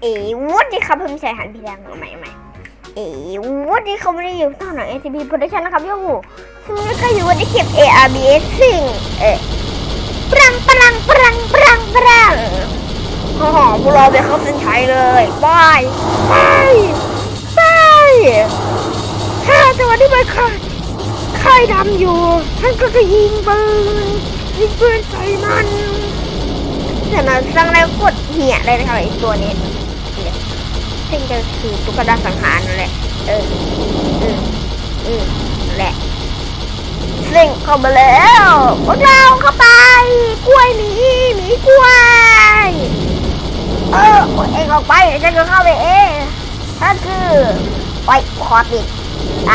เอ๋วุฒิครับเพิ่มใส่หันพี่แดงเอาใหม่เอาใหม่เอ๋วุฒิเขาไม่ได้อยู่ท่าไหน ATP Production นะครับโยหูซึ่งก็อยู่วันที่เก็บ ARBS ซึ่งเอ๊ะปรังปรังปรังปรังปรังฮ่าฮ่าพวกเราไปเข้าเส้นชัยเลยบายบายบายฮ่าจังหวะที่ไปค่ะค่ายดำอยู่ท่านก็จะยิงปืนยิงปืนใส่มัน แต่มันสร้างแล้วกดเหี้ยเลยนะครับไอตัวนี้ซึ่งก็คือตุ๊กตาสังหารนั่นแหละ เออเออเออแหละซึ่งเข้ามาแล้วพวกเราเข้าไป กล้วยหมีหมีกล้วย เออเองออกไปฉันก็เข้าไปเองถ้าคือไปคอติดไป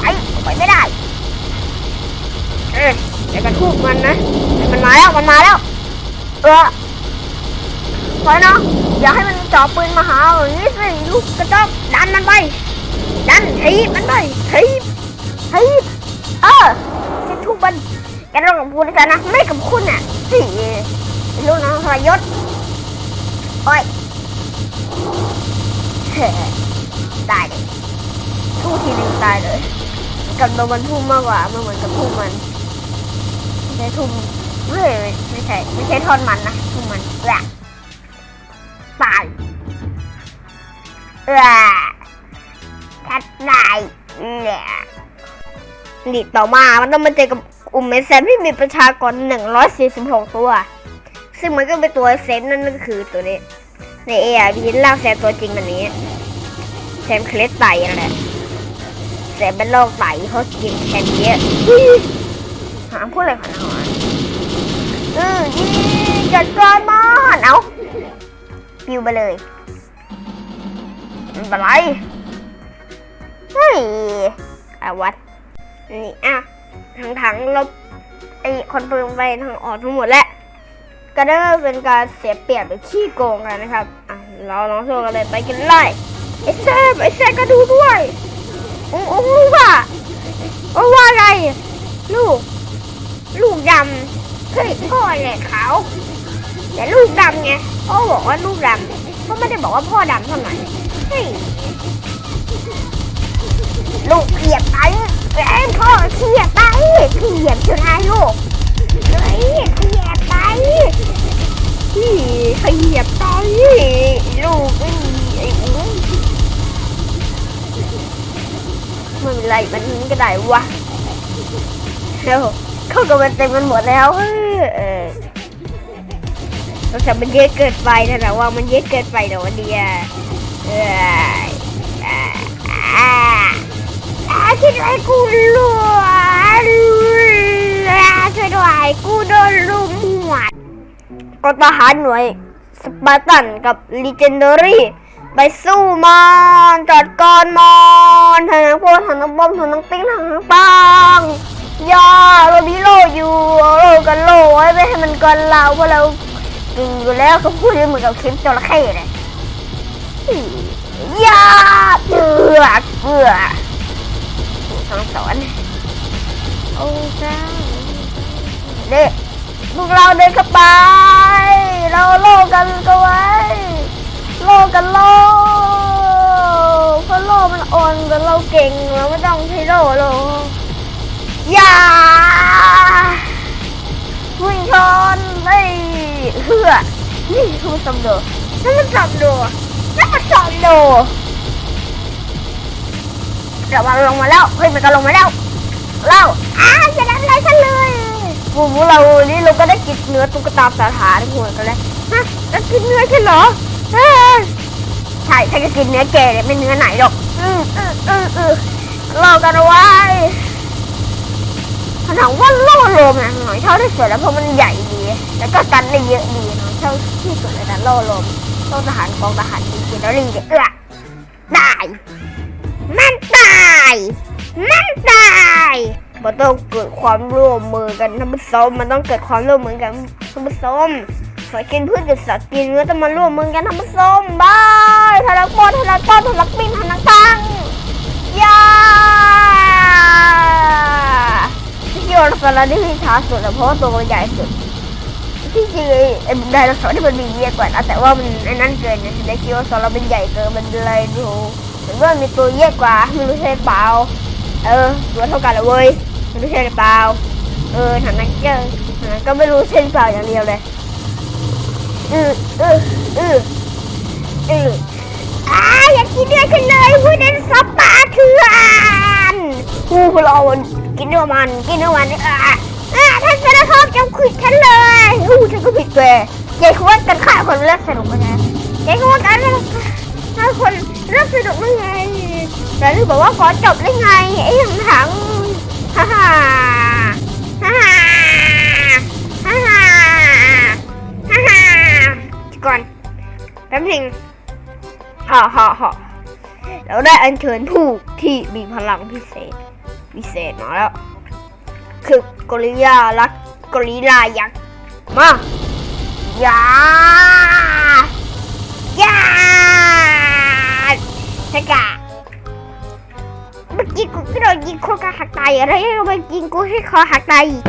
ไปไปไม่ได้ เออเดี๋ยวกระทุบมันนะ มันมาแล้ว มันมาแล้ว เออพอเนาะอย่าให้มันจ่อปืนมาหาอย่างนี้สิลูกกระจอกดันมันไป ดันทีบมันไปทีบทีบเออจะทุบมันแกต้องกับคุณกันนะไม่กับคุณอะสิลูกน้องทรยศโอ้ยตายเลยทุบทีนึงตายเลยกับโดนมันทุ่มมากกว่ามันเหมือนกับทุ่มมันใช่ทุ่ม เฮ้ยไม่ใช่ ไม่ใช่ทอนมันนะคือมันเออตายเออแคทได้เนี่ยนี่ต่อมา มันต้องมาเจอกับกลุ่มเอเซนที่มีประชากร 146 ตัว ซึ่งมันก็เป็นตัวเซนนั่นก็คือตัวนี้ ในเอไอพีล่างแซมตัวจริงมันนี้แซมเคล็ดไตนั่นแหละแซมเป็นโรคไตเขากินแคนเยอะหาพูดอะไรขนาดนั้น ออยิงจัดการมันเอาปิวไปเลยไม่เป็นไรเฮ้ยอาวัดนี่อะทางถังเราไอคนปืนไปทางออกทั้งหมดแล้วก็ได้เป็นการเสียเปรียบหรือขี้โกงกันนะครับอะเราลองโชว์กันเลยไปกันเลยไอ้แซมไอ้แซมก็ดูด้วยอุ้งอุ้งลูกอะว่าว่าไงลูก ลูกดำ เฮ้ยพ่อเนี่ยขาวแต่ลูกดำไงพ่อบอกว่าลูกดำพ่อไม่ได้บอกว่าพ่อดำเท่าไหร่เฮ้ยลูกเขียบไปเอ้พ่อเขียบไปเขียบจนไอ้ลูกเฮ้ยเขียบไปพี่เขียบไปลูกไม่มีไอ้อุ้งไม่เป็นไรมันก็ได้วะเฮ้ย เข้ากับมันเต็มกันหมดแล้วเออแต่มันเยอะเกินไปนะแต่ว่ามันเยอะเกินไปเดี๋ยววันเดียเอออ่าอ่าอ่าช่วยด้กูรัวช่วยด้วยกูโดนลุมหัวดก็ทหารหน่วยสปาร์ตันกับลีเจนเดอรี่ไปสู้มอนจัดการมอนทางนังโพทางนังบอมทางนังปิ้งทางนังปัง ย่าเรามีโลอยู่เอาโลกันโลไว้ไม่ให้มันกันเราเพราะเราเก่งอยู่แล้วก็พูดเหมือนกับคลิปจระเข้เลยอย่าเบื่อเบื่อสอนสอนโอ้เจ้าเด็กพวกเราเดินเข้าไป เราโลกันก็ไว้ โลกันโลเพราะโลมันอ่อนแต่เราเก่งเราไม่ต้องใช้โลโล อย่าวิ่งชนเลยเฮือนี่คือสมโดนั่นมันสมโดนั่นมันสมโดเดี๋ยวมันลงมาแล้วเฮ้ยมันก็ลงมาแล้วเราอ้าจะทำอะไรฉันเลยกูเรานี่เราก็ได้กินเนื้อตุ๊กตาสาขานหมดกันแล้วฮะแล้วกินเนื้อฉันเหรอใช่ฉันจะกินเนื้อแกเลยไม่เนื้อไหนหรอกอืออืออืออือรอกันเอาไว้ ถามว่าโล่ลมนะหน่อยเท่าที่สุดแล้วเพราะมันใหญ่ดี แล้วก็กันได้เยอะดีหน่อยเท่าที่สุดเลยนะโล่ลมโล่ทหารกองทหารดีเจนอรี่เนี่ยเอื้อตายมันตายมันตายมันต้องเกิดความร่วมมือกันท่านผู้ชมมันต้องเกิดความร่วมมือกันท่านผู้ชมสายกินพืชกับสัตว์กินเนื้อต้องมาร่วมมือกันท่านผู้ชมบายทะลักบอลทะลักก้อนทะลักปิ้งทะลักตังยา สโยนสลัดที่ช้าสุดอะเพราะว่าตัวมันใหญ่สุด ที่จริงไอ้ไอ้ไดโนเสาร์ที่มันมีเยอะกว่านะแต่ว่ามันไอ้นั่นเกินนะไดคิโอซอร์เราเป็นใหญ่เกินมันเลยดูเหมือนว่ามีตัวเยอะกว่าไม่รู้ใช่เปล่าเออตัวเท่ากันเลยเว้ยไม่รู้ใช่เปล่าเออทางนั้นก็ทางนั้นก็ไม่รู้ใช่หรือเปล่าอย่างเดียวเลยอืออืออืออืออ่าอยากกินเนื้อขึ้นเลยพูดเด่นสับปะเถื่อนอู้พวกเรา กินเนื้อมันกินเนื้อมันท่าอ่าท่านธนาคจำคุยฉันเลยอู้ฉันก็ผิดแกใจคุณว่าการฆ่าคนเลือกสนุกนะ ใจคุณว่าการฆ่าคนเลือกสนุกได้ไงแต่ลืมบอกว่าขอจบได้ไงไอ้ยังถังฮ่าฮ่าฮ่าฮ่าฮ่าฮ่าก่อนแป๊บนึงห่อห่อห่อแล้วได้อัญเชิญผู้ที่มีพลังพิเศษ พิเศษมาแล้ว คือกอริลารักกอริลายักษ์มาอย่าอย่าสกาเมื่อกี้กูก็โดนยิงโคกาหักตายอะไรเมื่อกี้กูให้คอหักตายอีก